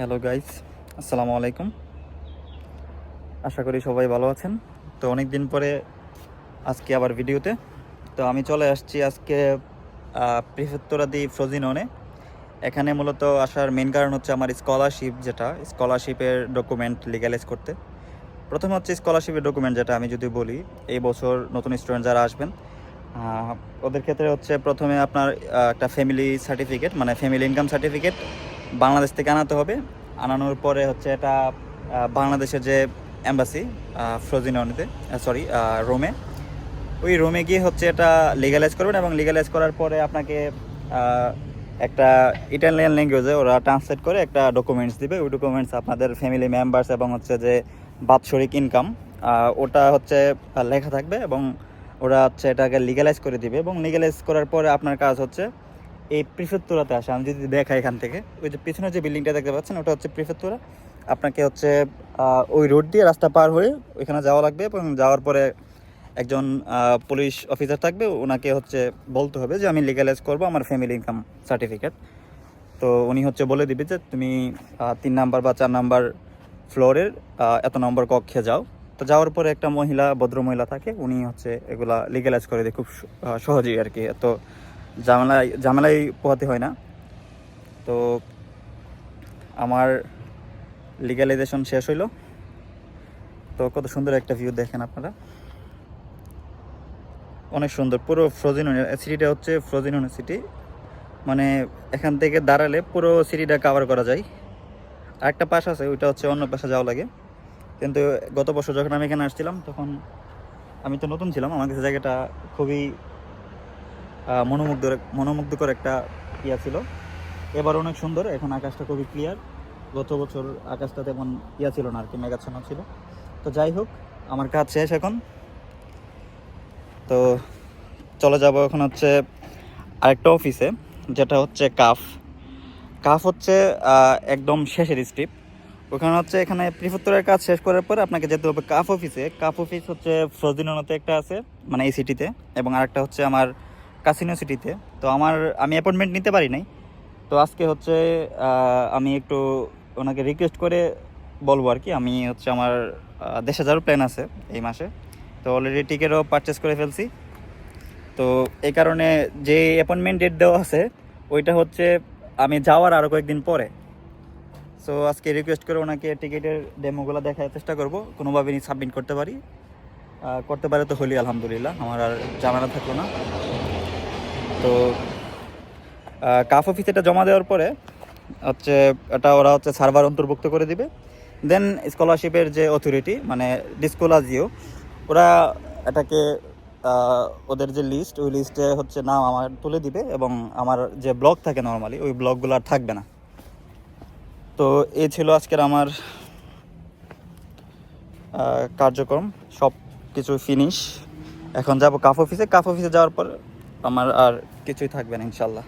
Hello guys আসসালামু আলাইকুম আশা করি সবাই ভালো আছেন। তো অনেক দিন পরে আজকে আবার ভিডিওতে। তো আমি চলে আসছি আজকে প্রিফেত্তরাদি ফ্রোজিননে এখানে মূলত আসার মেন কারণ হচ্ছে আমার স্কলারশিপ যেটা স্কলারশিপের ডকুমেন্ট লিগালাইজ করতে। প্রথমে হচ্ছে স্কলারশিপের ডকুমেন্ট যেটা আমি যদি বলি, এই বছর নতুন স্টুডেন্ট যারা আসবেন ওদের ক্ষেত্রে হচ্ছে প্রথমে আপনার একটা ফ্যামিলি সার্টিফিকেট মানে ফ্যামিলি ইনকাম সার্টিফিকেট বাংলাদেশ থেকে আনাতে হবে। আনানোর পরে হচ্ছে এটা বাংলাদেশের যে অ্যাম্বাসি ফ্রোজিনতে সরি রোমে। ওই রোমে গিয়ে হচ্ছে এটা লিগালাইজ করবেন এবং লিগালাইজ করার পরে আপনাকে একটা ইটালিয়ান ল্যাঙ্গুয়েজে ওরা ট্রান্সলেট করে একটা ডকুমেন্টস দিবে। ওই ডকুমেন্টস আপনাদের ফ্যামিলি মেম্বার্স এবং হচ্ছে যে বাৎসরিক ইনকাম ওটা হচ্ছে লেখা থাকবে এবং ওরা হচ্ছে এটাকে লিগালাইজ করে দিবে এবং লিগালাইজ করার পরে আপনার কাজ হচ্ছে এই প্রিফেত্তুরাতে আসে। আমি যদি দেখাই এখান থেকে, ওই যে পিছনে যে বিল্ডিংটা দেখতে পাচ্ছেন, ওটা হচ্ছে প্রিফেত্তুরা আপনাকে হচ্ছে ওই রোড দিয়ে রাস্তা পার হয়ে ওইখানে যাওয়া লাগবে এবং যাওয়ার পরে একজন পুলিশ অফিসার থাকবে, ওনাকে হচ্ছে বলতে হবে যে আমি লিগালাইজ করব আমার ফ্যামিলি ইনকাম সার্টিফিকেট তো উনি হচ্ছে বলে দিবে যে তুমি তিন নাম্বার বা চার নাম্বার ফ্লোরের এত নম্বর কক্ষে যাও। তো যাওয়ার পরে একটা মহিলা ভদ্র মহিলা থাকে, উনি হচ্ছে এগুলা লিগালাইজ করে দেয় খুব সহজেই আর কি। এত ঝামেলাই ঝামেলাই পোহাতে হয় না। তো আমার লিগালাইজেশন শেষ হইল। তো কত সুন্দর একটা ভিউ দেখেন আপনারা। অনেক সুন্দর, পুরো ফ্রোজেন সিটিটা হচ্ছে ফ্রোজেন সিটি মানে এখান থেকে দাঁড়ালে পুরো সিটিটা কভার করা যায়। আর একটা পাশ আছে, ওইটা হচ্ছে অন্য পাশে যাওয়া লাগে। কিন্তু গত বছর যখন আমি এখানে আসছিলাম, তখন আমি তো নতুন ছিলাম, আমার কাছে জায়গাটা খুবই মনোমুগ্ধ মনোমুগ্ধকর একটা ইয়া ছিল। এবার অনেক সুন্দর, এখন আকাশটা খুবই ক্লিয়ার গত বছর আকাশটা তেমন ইয়া ছিল না আর কি, মেঘাচ্ছন্ন ছিল। তো যাই হোক, আমার কাজ শেষ এখন। তো চলে যাব এখন হচ্ছে আরেকটা অফিসে যেটা হচ্ছে কাফ। কাফ হচ্ছে একদম শেষের স্ট্রিপ ওখানে হচ্ছে এখানে প্রিফেক্টরের কাজ শেষ করার পর আপনাকে যেতে হবে কাফ অফিসে কাফ অফিস হচ্ছে ফ্রোজিনোতে একটা আছে মানে এই সিটিতে এবং আরেকটা হচ্ছে আমার কাসিনো সিটিতে তো আমার, আমি অ্যাপয়েন্টমেন্ট নিতে পারি নাই। তো আজকে হচ্ছে আমি একটু ওনাকে রিকোয়েস্ট করে বলব আর কি। আমি হচ্ছে আমার দেশে যাওয়ার প্ল্যান আছে এই মাসে। তো অলরেডি টিকিটও পারচেস করে ফেলছি। তো এই কারণে যে অ্যাপয়েন্টমেন্ট ডেট দেওয়া আছে, ওইটা হচ্ছে আমি যাওয়ার আরও কয়েকদিন পরে। সো আজকে রিকোয়েস্ট করে ওনাকে টিকিটের ডেমোগুলো দেখার চেষ্টা করব। কোনোভাবে সাবমিট করতে পারি। করতে পারে তো হলি, আলহামদুলিল্লাহ। আমার আর জানানো থাকল না। তো কাফ অফিসে এটা জমা দেওয়ার পরে হচ্ছে এটা ওরা হচ্ছে সার্ভার অন্তর্ভুক্ত করে দিবে। দেন স্কলারশিপের যে অথরিটি মানে ডিসকোলাজিও ওরা এটাকে ওদের যে লিস্ট ওই লিস্টে হচ্ছে নাম আমার তুলে দিবে এবং আমার যে ব্লগ থাকে নর্মালি ওই ব্লগগুলো আর থাকবে না। তো এই ছিল আজকের আমার কার্যক্রম সব কিছু ফিনিশ এখন যাব কাফ অফিসে কাফ অফিসে যাওয়ার পর আমার আর কিছুই থাকবে না ইনশাল্লাহ।